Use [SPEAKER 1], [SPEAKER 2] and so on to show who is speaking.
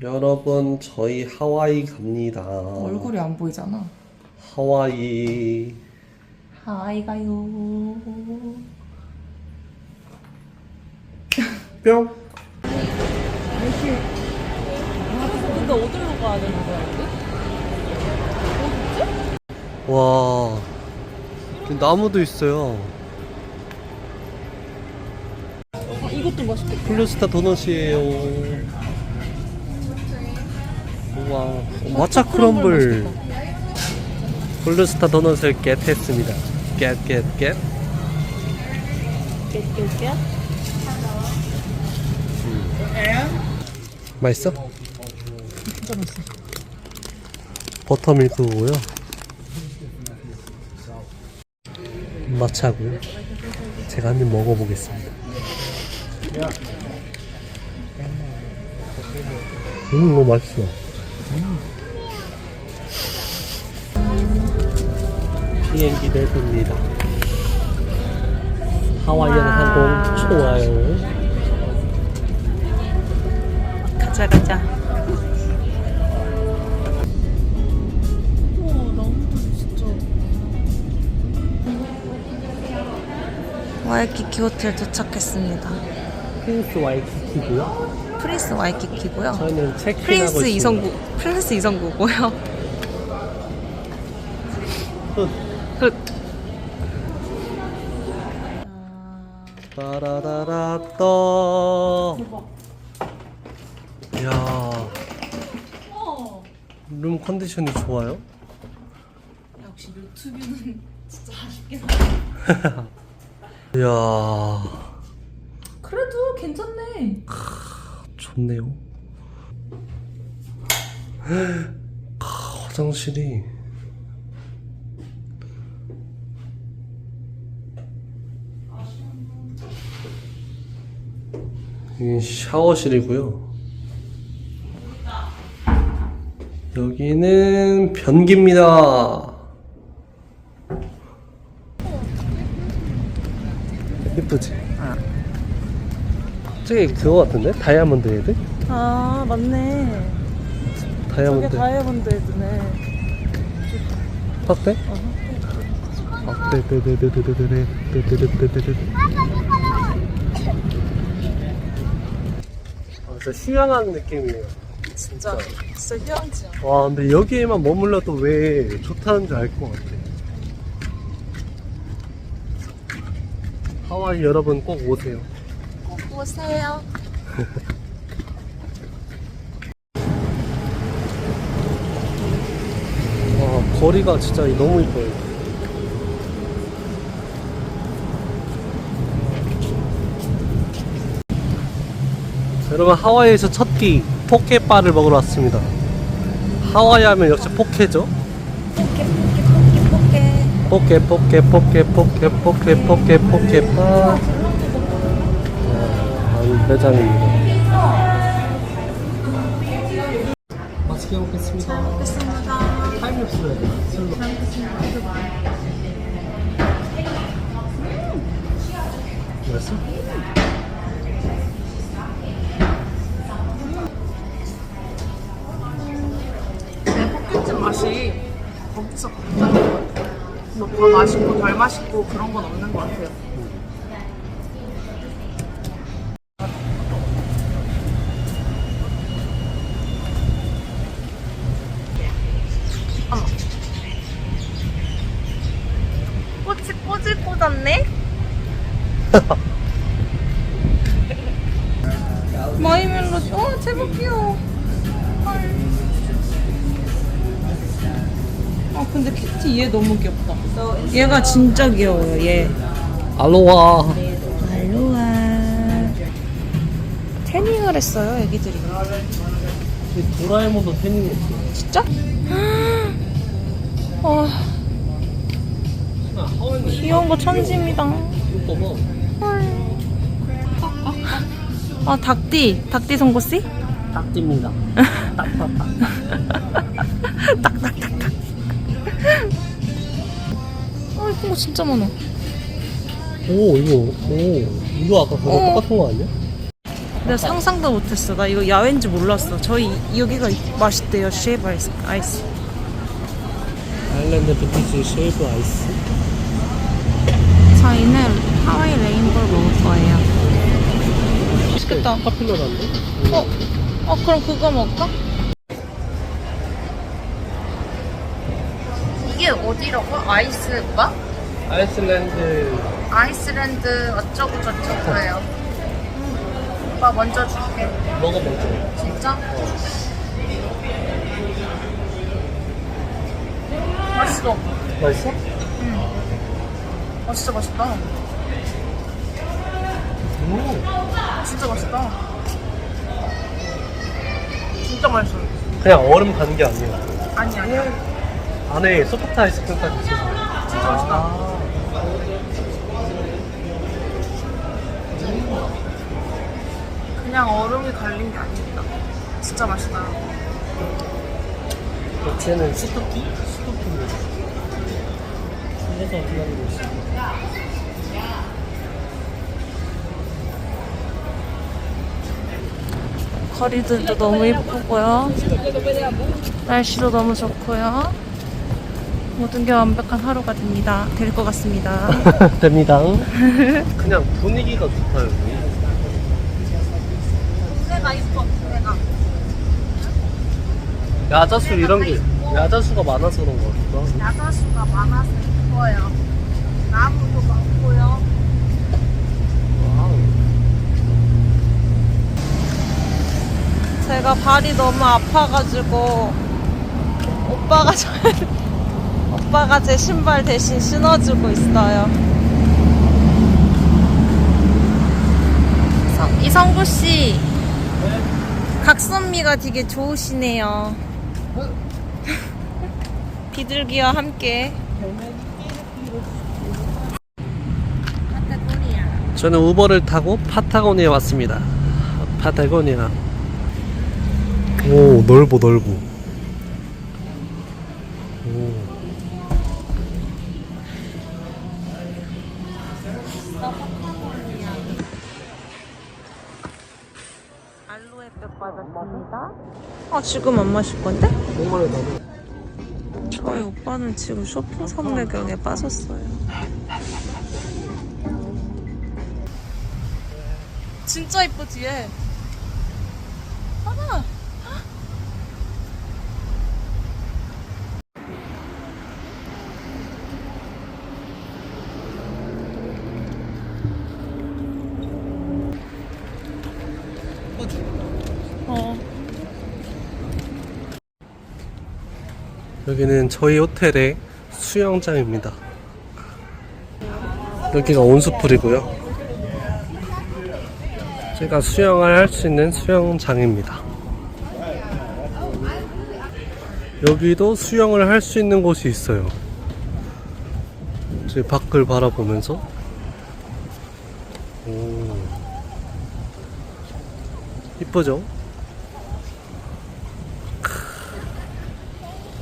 [SPEAKER 1] 여러분 저희 하와이 갑니다.
[SPEAKER 2] 얼굴이 안 보이잖아.
[SPEAKER 1] 하와이
[SPEAKER 2] 하이 가요.
[SPEAKER 1] 뿅.
[SPEAKER 2] 근데 어디로 가야 되는 거야, 우리?
[SPEAKER 1] 와 여기 나무도 있어요.
[SPEAKER 2] 아, 이것도 맛있겠다.
[SPEAKER 1] 플루스타 도넛이에요. 우와 마차 크럼블. 플루스타 도넛을 겟했습니다. 겟겟겟.
[SPEAKER 2] 깨깨깨.
[SPEAKER 1] 맛있어?
[SPEAKER 2] 진짜 맛있어.
[SPEAKER 1] 버터밀크고요. 마차고요. 제가 한 입 먹어보겠습니다. 음, 너무 맛있어. 비행기 내립니다. 하와이안 항공 좋아요.
[SPEAKER 2] 가자, 가자. 와이키키 호텔 도착했습니다.
[SPEAKER 1] 프린스 와이키키고요.
[SPEAKER 2] 프린스 와이키키고요.
[SPEAKER 1] 저는 체크인하고
[SPEAKER 2] 프린스. 이성구, 프린스 이성구고요.
[SPEAKER 1] 끝.
[SPEAKER 2] 그
[SPEAKER 1] 따라라라따 이야 룸 컨디션이 좋아요?
[SPEAKER 2] 역시 유튜브는 진짜 아쉽긴
[SPEAKER 1] 이야
[SPEAKER 2] 그래도 괜찮네.
[SPEAKER 1] 좋네요. 아, 화장실이. 이 샤워실이고요. 여기는 변기입니다. 예쁘지? 저게 그거 같은데? 다이아몬드 헤드?
[SPEAKER 2] 아 맞네.
[SPEAKER 1] 다이아몬드
[SPEAKER 2] 다이아몬드 헤드네.
[SPEAKER 1] 확대? 아, 네네네네네네네. 네네네네네. 아, 진짜 휴양하는 느낌이에요.
[SPEAKER 2] 진짜 진짜 휴양지야.
[SPEAKER 1] 와, 근데 여기에만 머물러도 왜 좋다는 줄 알 것 같아. 하와이 여러분 꼭 오세요.
[SPEAKER 2] 꼭 오세요.
[SPEAKER 1] 와, 거리가 진짜 너무 이뻐요. 자, 여러분 하와이에서 첫끼 포케바를 먹으러 왔습니다. 하와이 하면 역시 포케죠.
[SPEAKER 2] 포켓 포켓 포켓 포켓.
[SPEAKER 1] 포케 포케 포케 포케 포케 포케 포케바. 아, 매장입니다. 맛있게 먹겠습니다.
[SPEAKER 2] 먹겠습니다.
[SPEAKER 1] 타임랩스로 해야 돼. 슬로. 맛있어?
[SPEAKER 3] 포켓집 맛이 거기서 각자인 것 같아요. 뭐더 맛있고 덜 맛있고 그런 건 없는 것 같아요.
[SPEAKER 2] 꽃이 꽃을 꽂았네. 마이멜로디. 어 제법 귀여워. 헐. 아 근데 키티 얘 너무 귀엽다. 얘가 진짜 귀여워요. 얘.
[SPEAKER 1] 알로하.
[SPEAKER 2] 알로하. 태닝을 했어요, 애기들이.
[SPEAKER 1] 도라에몽도 태닝했어.
[SPEAKER 2] 진짜? 와,
[SPEAKER 1] 하와이는
[SPEAKER 2] 귀여운 거 천지입니다. 아, 닭띠. 닭띠 송곳씨?
[SPEAKER 1] 딱집니다.
[SPEAKER 2] 딱딱딱딱. 아, 이쁜 거 진짜 많아.
[SPEAKER 1] 오 이거 오 이거 아까 그거
[SPEAKER 2] 어.
[SPEAKER 1] 똑같은 거 아니야?
[SPEAKER 2] 내가 상상도 못했어. 나 이거 야외인지 몰랐어. 저희 여기가 맛있대요. 쉐이브 아이스. 아이스.
[SPEAKER 1] 아일랜드 비티지 쉐이브 아이스.
[SPEAKER 2] 하와이 레인보를 먹을 거예요. 맛있겠다. 어? 어 그럼 그거 먹을까?
[SPEAKER 3] 이게 어디라고? 아이스 뭐?
[SPEAKER 1] 아이슬란드
[SPEAKER 3] 아이스랜드 어쩌고 저쩌고예요. 음, 오빠 먼저 줄게.
[SPEAKER 1] 먹어보죠.
[SPEAKER 3] 진짜? 맛있어.
[SPEAKER 1] 맛있어?
[SPEAKER 3] 아 진짜 맛있다.
[SPEAKER 1] 음.
[SPEAKER 3] 진짜 맛있다. 진짜 맛있어.
[SPEAKER 1] 그냥 얼음 간게 아니야.
[SPEAKER 3] 아니 아니야.
[SPEAKER 1] 안에 소프트 아이스크림까지 있어서.
[SPEAKER 3] 진짜 맛있다. 그냥 얼음이 갈린 게 아닙니다. 진짜 맛있다.
[SPEAKER 1] 쟤는 스토키? 스토키입니다. 집에서 기다리고
[SPEAKER 2] 거리들도 너무 예쁘고요. 날씨도 너무 좋고요. 모든 게 완벽한 하루가 됩니다. 될 것 같습니다.
[SPEAKER 1] 됩니다. 그냥 분위기가 좋다 여기.
[SPEAKER 3] 내가 이뻐. 내가.
[SPEAKER 1] 야자수 이런 게 야자수가 많아서 그런 거 같기도 하고.
[SPEAKER 3] 야자수가 많아서 이뻐요. 나무도 많고요.
[SPEAKER 1] 와우.
[SPEAKER 2] 제가 발이 너무 아파가지고 오빠가 저 오빠가 제 신발 대신 신어주고 있어요. 성- 이성구 씨 각선미가 되게 좋으시네요. 비둘기와 함께.
[SPEAKER 1] 저는 우버를 타고 파타고니아에 왔습니다. 파타고니아. 오 넓어 넓어.
[SPEAKER 2] 아 지금 안 마실 건데? 저희 오빠는 지금 쇼핑 선배경에 빠졌어요. 진짜 이뻐 뒤에. 봐봐. 어.
[SPEAKER 1] 여기는 저희 호텔의 수영장입니다. 여기가 온수풀이고요. 제가 수영을 할 수 있는 수영장입니다. 여기도 수영을 할 수 있는 곳이 있어요. 제 밖을 바라보면서 오 이쁘죠?